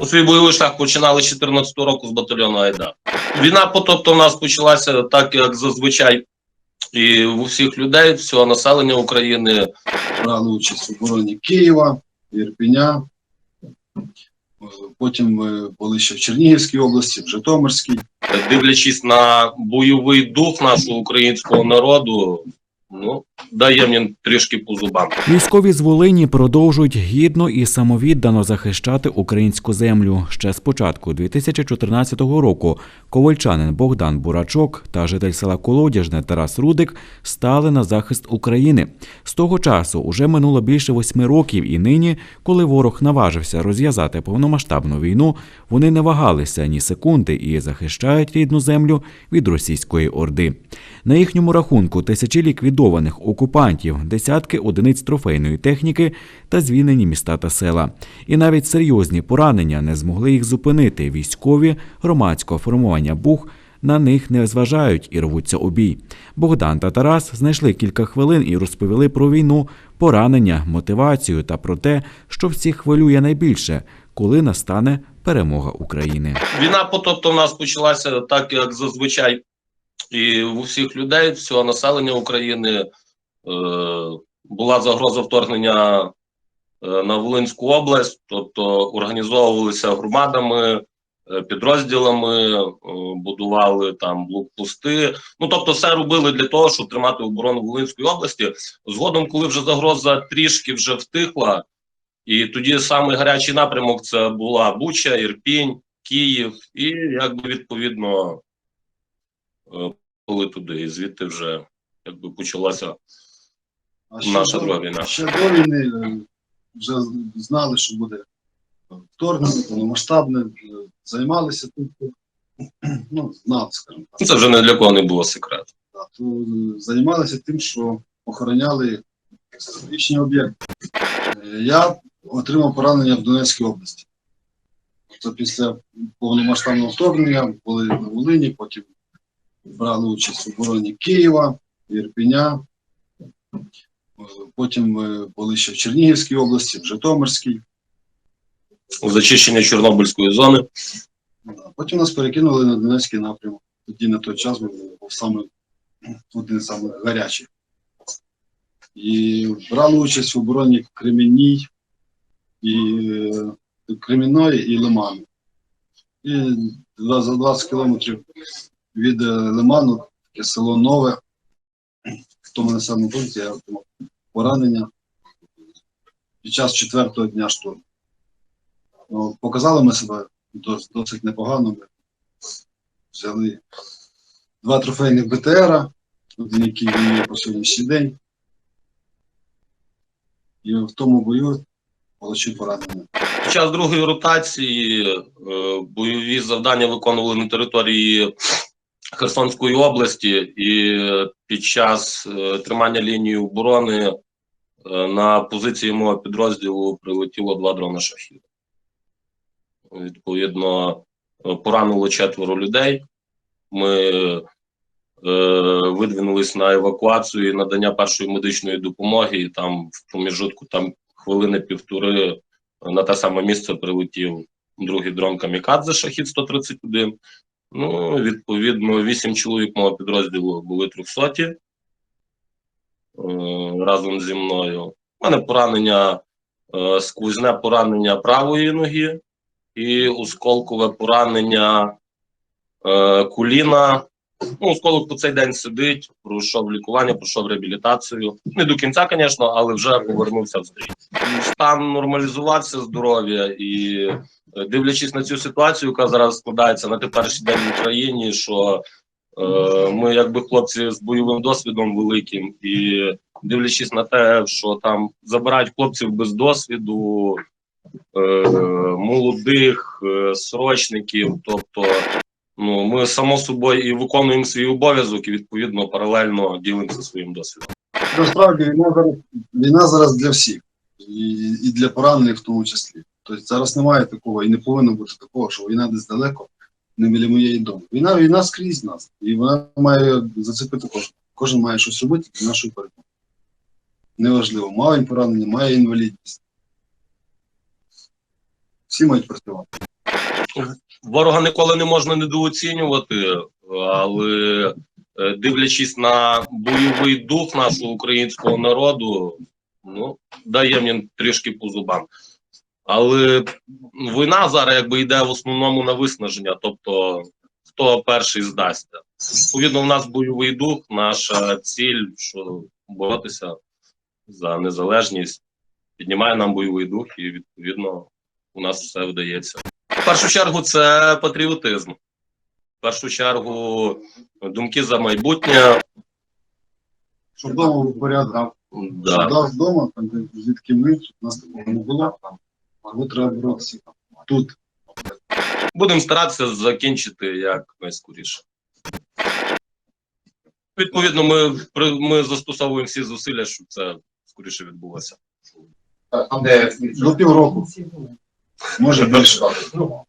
У свій бойовий шлях починали з 14 року з батальйону Айда. Війна потопто в нас почалася так, як зазвичай, і в усіх людей, всього населення України. брали участь у обороні Києва, Ірпеня. Е, Потім ми були ще в Чернігівській області, в Житомирській. Дивлячись на бойовий дух нашого українського народу, ну дає мені трішки по зубам. Військові з Волині продовжують гідно і самовіддано захищати українську землю. Ще з початку 2014 року ковальчанин Богдан Бурачок та житель села Колодяжне Тарас Рудик стали на захист України. З того часу уже минуло більше восьми років, і нині, коли ворог наважився розв'язати повномасштабну війну, вони не вагалися ні секунди і захищають рідну землю від російської орди. На їхньому рахунку тисячі ліквідованих окупантів, десятки одиниць трофейної техніки та звільнені міста та села. І навіть серйозні поранення не змогли їх зупинити. Військові громадського формування БУХ на них не зважають і рвуться у бій. Богдан та Тарас знайшли кілька хвилин і розповіли про війну, поранення, мотивацію та про те, що всіх хвилює найбільше, коли настане перемога України. Війна потопто в нас почалася так, як зазвичай, і в усіх людей, всього населення України е, була загроза вторгнення е, на Волинську область, тобто організовувалися громадами, е, підрозділами, е, будували там блокпости. Ну тобто, все робили для того, щоб тримати оборону Волинської області. Згодом, коли вже загроза трішки вже втихла, і тоді самий гарячий напрямок це була Буча, Ірпінь, Київ, і якби відповідно е, коли туди, і звідти вже якби почалася А наша друга війна. Ще до війни е, вже знали, що буде вторгнення, повномасштабне, е, займалися тим, ну, знали, скажімо так. Ну, Це вже не для кого не було секрету. Да, то е, займалися тим, що охороняли стратегічні об'єкти. Е, Я отримав поранення в Донецькій області. Тобто після повномасштабного вторгнення були на Волині, потім брали участь в обороні Києва, Ірпеня. Е, Потім ми були ще в Чернігівській області, в Житомирській. Зачищення Чорнобильської зони. Потім нас перекинули на Донецький напрямок. Тоді на той час був саме один з гарячих. І брали участь в обороні Кремінній, і е, Кремінної і Лиману. І за 20 кілометрів від е, Лиману, село Нове, в тому населеному пункті я отримав поранення під час четвертого дня штурму. Ну, показали ми себе дос- досить непогано. Ми взяли два трофейних БТРа, один який воює по сьогоднішній день. І в тому бою отримав поранення. Під час другої ротації е, бойові завдання виконували на території Херсонської області, і під час е, тримання лінії оборони е, на позиції мого підрозділу прилетіло два дрона шахід. Відповідно, е, поранило четверо людей. Ми е, видвинулись на евакуацію і надання першої медичної допомоги, і там в проміжутку там хвилини півтори на те саме місце прилетів другий дрон Камікадзе Шахід 131. Ну, відповідно, вісім чоловік мого підрозділу були трьохсоті е, разом зі мною. У мене поранення, е, сквозне поранення правої ноги і осколкове поранення е, коліна. Ну, осколок по цей день сидить, пройшов лікування, пройшов реабілітацію. Не до кінця, звісно, але вже повернувся в. Стан нормалізувався здоров'я і дивлячись на цю ситуацію, яка зараз складається на теперішній день в Україні, що е, ми, якби хлопці з бойовим досвідом великим, і дивлячись на те, що там забирають хлопців без досвіду, е, молодих, е, срочників, тобто. Ну, ми само собою і виконуємо свій обов'язок, і відповідно паралельно ділимося своїм досвідом. Насправді війна зараз, війна зараз для всіх, і, і для поранених в тому числі. Тобто зараз немає такого і не повинно бути такого, що війна десь далеко, не біля моєї дому. Війна, війна скрізь нас, і вона має зацепити кожен. Кожен має щось робити для нашої перемоги. Неважливо, має поранення, має інвалідність. Всі мають працювати. ворога ніколи не можна недооцінювати, але е, дивлячись на бойовий дух нашого українського народу, ну, дає мені трішки по зубам. Але війна зараз якби йде в основному на виснаження, тобто хто перший здасться. Відповідно, в нас бойовий дух, наша ціль, що боротися за незалежність, піднімає нам бойовий дух, і відповідно у нас все вдається. В першу чергу це патріотизм. В першу чергу думки за майбутнє. Щоб вдома порядок. Да. Да. вдома, там, звідки ми, щоб нас такого не було. Або треба боротися тут. Будемо старатися закінчити як найскоріше. Відповідно, ми, ми застосовуємо всі зусилля, щоб це скоріше відбулося. Там, де До півроку, може більше. Ну,